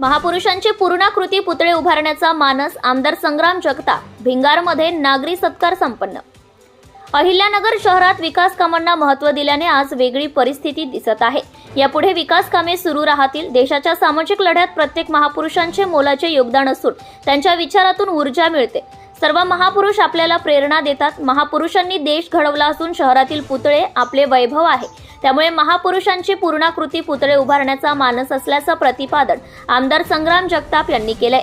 महापुरुषांची पूर्णाकृती पुतळे उभारण्याचा मानस आमदार संग्राम जगताप भिंगारमध्ये नागरी सत्कार संपन्न. अहिल्यानगर शहरात विकास कामांना महत्त्व दिल्याने आज वेगळी परिस्थिती दिसत आहे. यापुढे विकास कामे सुरू राहतील. देशाच्या सामाजिक लढ्यात प्रत्येक महापुरुषांचे मोलाचे योगदान असून त्यांच्या विचारातून ऊर्जा मिळते. सर्व महापुरुष आपल्याला प्रेरणा देतात. महापुरुषांनी देश घडवला असून शहरातील पुतळे आपले वैभव आहे. त्यामुळे महापुरुषांची पूर्णाकृती पुतळे उभारण्याचा मानस असल्याचं प्रतिपादन आमदार संग्राम जगताप यांनी केलंय.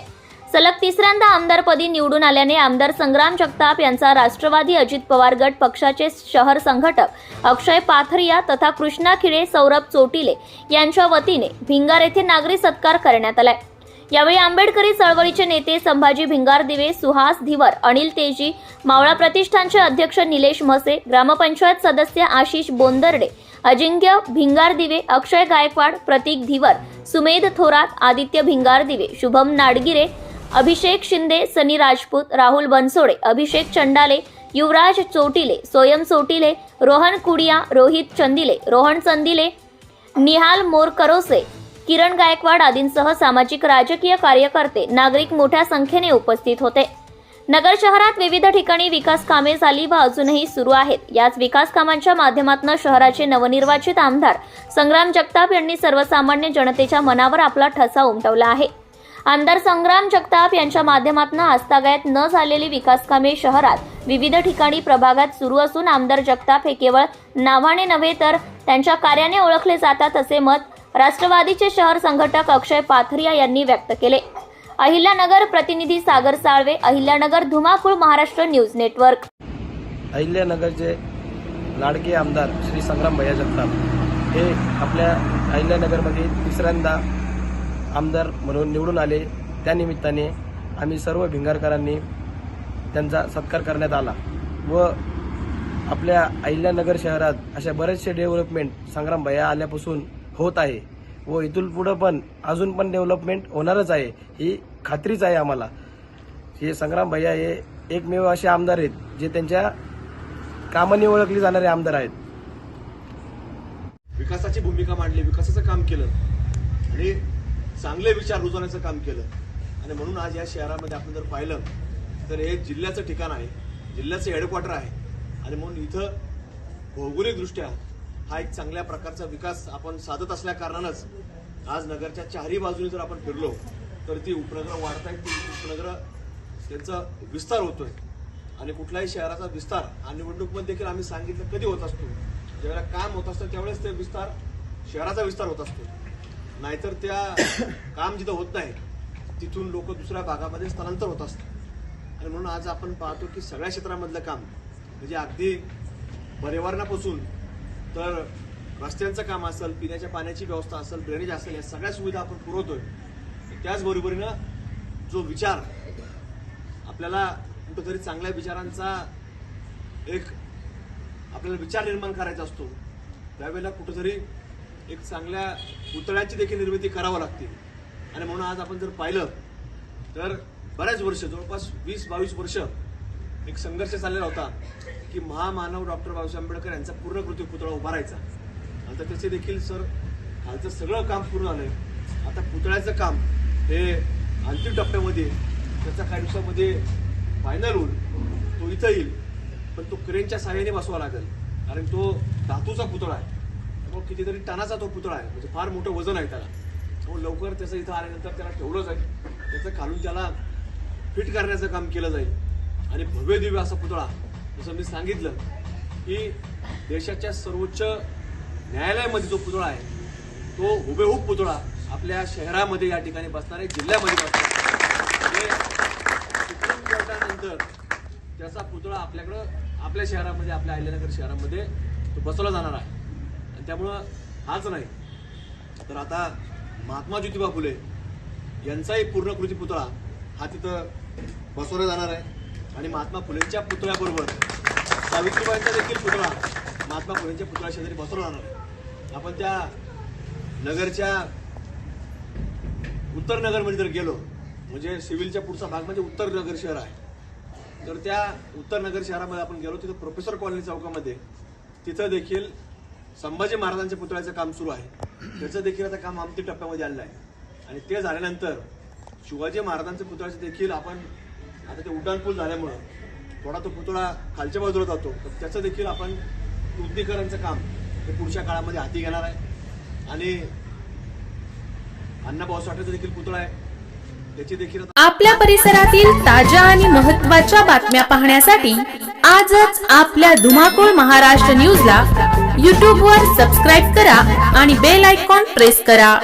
सलग तिसऱ्यांदा आमदारपदी निवडून आल्याने आमदार संग्राम जगताप यांचा राष्ट्रवादी अजित पवार गट पक्षाचे शहर संघटक अक्षय पाथरिया तथा कृष्णा खिळे सौरभ चोटिले यांच्या वतीने भिंगार येथे नागरी सत्कार करण्यात आलाय. यावेळी आंबेडकरी चळवळीचे नेते संभाजी भिंगार दिवे सुहास धिवर अनिल तेजी मावळा प्रतिष्ठानचे अध्यक्ष निलेश म्हसे ग्रामपंचायत सदस्य आशिष बोंदर्डे अजिंक्य भिंगार दिवे अक्षय गायकवाड प्रतीक धिवर सुमेध थोरात आदित्य भिंगार दिवे शुभम नाडगिरे अभिषेक शिंदे सनी राजपूत राहुल बनसोडे अभिषेक चंडाले युवराज चोटिले सोयम चोटिले रोहन कुडिया रोहित चंदिले रोहन चंदिले निहाल मोरकरोसे किरण गायकवाड आदींसह सामाजिक राजकीय कार्यकर्ते नागरिक मोठ्या संख्येने उपस्थित होते. नगर शहरात विविध ठिकाणी विकास कामे झाली व अजूनही सुरू आहेत. याच विकास कामांच्या माध्यमातून शहराचे नवनिर्वाचित आमदार संग्राम जगताप यांनी सर्वसामान्य जनतेच्या मनावर आपला ठसा उमटवला आहे. आमदार संग्राम जगताप यांच्या माध्यमातून आस्थागायत न झालेली विकास कामे शहरात विविध ठिकाणी प्रभागात सुरू असून आमदार जगताप हे केवळ नावाने नव्हे तर त्यांच्या कार्याने ओळखले जातात असे मत राष्ट्रवादीचे शहर संघटक अक्षय पाथरिया यांनी व्यक्त केले. अहिल्यानगर प्रतिनिधी सागर साळवे अहिल्यानगर धुमाकूळ महाराष्ट्र न्यूज नेटवर्क. अहिल्यानगरचे लाडके आमदार श्री संग्राम भैया जगताप हे आपल्या अहिल्यानगरमध्ये तिसऱ्यांदा आमदार म्हणून निवडून आले. त्यानिमित्ताने आम्ही सर्व भिंगारकरांनी त्यांचा सत्कार करण्यात आला व आपल्या अहिल्यानगर शहरात अशा बरेचसे डेव्हलपमेंट संग्राम भैया आल्यापासून होत आहे. व इथून पुढं पण अजून पण डेव्हलपमेंट होणारच आहे. ही खात्रीच आहे आम्हाला. हे संग्राम भैया हे एकमेव असे आमदार आहेत जे त्यांच्या कामाने ओळखले जाणारे आमदार आहेत. विकासाची भूमिका मांडली विकासाचं काम केलं आणि चांगले विचार रुजवण्याचं काम केलं. आणि म्हणून आज या शहरामध्ये आपण जर पाहिलं तर हे जिल्ह्याचं ठिकाण आहे जिल्ह्याचं हेडक्वार्टर आहे. आणि म्हणून इथं भौगोलिकदृष्ट्या हा एक चांगल्या प्रकारचा विकास आपण साधत असल्या कारणानंच आज नगरच्या चारही बाजूने जर आपण फिरलो तर ती उपनगरं वाढत आहेत ती उपनगरं त्यांचा विस्तार होतोय. आणि कुठल्याही शहराचा विस्तार आणि निवडणूकमध्ये देखील आम्ही सांगितलं कधी होत असतो. ज्यावेळेला काम होत असतं त्यावेळेस ते विस्तार शहराचा विस्तार होत असतो. नाहीतर त्या काम जिथं होत नाही तिथून लोक दुसऱ्या भागामध्ये स्थलांतर होत असतात. आणि म्हणून आज आपण पाहतो की सगळ्या क्षेत्रामधलं काम म्हणजे अगदी पर्यावरणापासून तर रस्त्यांचं काम असेल पिण्याच्या पाण्याची व्यवस्था असेल ड्रेनेज असेल या सगळ्या सुविधा आपण पुरवतोय. त्याचबरोबरीनं जो विचार आपल्याला कुठंतरी चांगल्या विचारांचा एक आपल्याला विचार निर्माण करायचा असतो. त्यावेळेला कुठंतरी एक चांगल्या पुतळ्याची देखील निर्मिती करावं लागते. आणि म्हणून आज आपण जर पाहिलं तर बऱ्याच वर्ष जवळपास वीस बावीस वर्ष एक संघर्ष चाललेला होता की महामानव डॉक्टर बाबासाहेब आंबेडकर यांचा पूर्णकृती पुतळा उभारायचा. आता त्याचे देखील सर कालचं सगळं काम पूर्ण झालंय. आता पुतळ्याचं काम हे अंतिम टप्प्यामध्ये त्याचा काही दिवसामध्ये फायनल होईल. तो इथं येईल. पण तो क्रेनच्या सहाय्याने बसवा लागेल. कारण तो धातूचा पुतळा आहे. त्यामुळे कितीतरी टनाचा तो पुतळा आहे. म्हणजे फार मोठं वजन आहे त्याला. त्यामुळे लवकर त्याचं इथं आल्यानंतर त्याला ठेवलं जाईल. त्याचं खालून त्याला फिट करण्याचं काम केलं जाईल. आणि भव्य दिव्य असा पुतळा. जसं मी सांगितलं की देशाच्या सर्वोच्च न्यायालयामध्ये जो पुतळा आहे तो हुबेहूब पुतळा आपल्या शहरामध्ये या ठिकाणी बसणार आहे जिल्ह्यामध्ये बसणार म्हणजे सुप्रीम कोर्टानंतर त्याचा पुतळा आपल्याकडं आपल्या शहरामध्ये आपल्या अहिल्यानगर शहरामध्ये तो बसवला जाणार आहे. आणि त्यामुळं हाच नाही. तर आता महात्मा ज्योतिबा फुले यांचाही पूर्णकृती पुतळा हा तिथं बसवला जाणार आहे. आणि महात्मा फुलेंच्या पुतळ्याबरोबर सावित्रीबाईंचा देखील पुतळा महात्मा फुलेंच्या पुतळ्या शेजारी बसवणार आहे. आपण त्या नगरच्या उत्तर नगरमध्ये जर गेलो म्हणजे सिव्हिलच्या पुढचा भाग म्हणजे उत्तर नगर शहर आहे. तर त्या उत्तर नगर शहरामध्ये आपण गेलो तिथं प्रोफेसर कॉलनी चौकामध्ये तिथं देखील संभाजी महाराजांच्या पुतळ्याचं काम सुरू आहे. त्याचं देखील आता काम आमती टप्प्यामध्ये आलेलं आहे. आणि ते झाल्यानंतर शिवाजी महाराजांच्या पुतळ्याचं देखील आपण आता ते उड्डाणपूल झाल्यामुळं थोडा तो पुतळा खालच्या बाजूला जातो. तर त्याचं देखील आपण उद्दीकरणाचं काम हे पुढच्या काळामध्ये हाती घेणार आहे. आणि अण्णाभाऊ साठेचा देखील पुतळा आहे. त्याची देखील आपल्या परिसरातील ताज्या आणि महत्त्वाच्या बातम्या पाहण्यासाठी आजच आपल्या धुमाकूळ महाराष्ट्र न्यूजला यूट्यूबवर सबस्क्राईब करा आणि बेल आयकॉन प्रेस करा.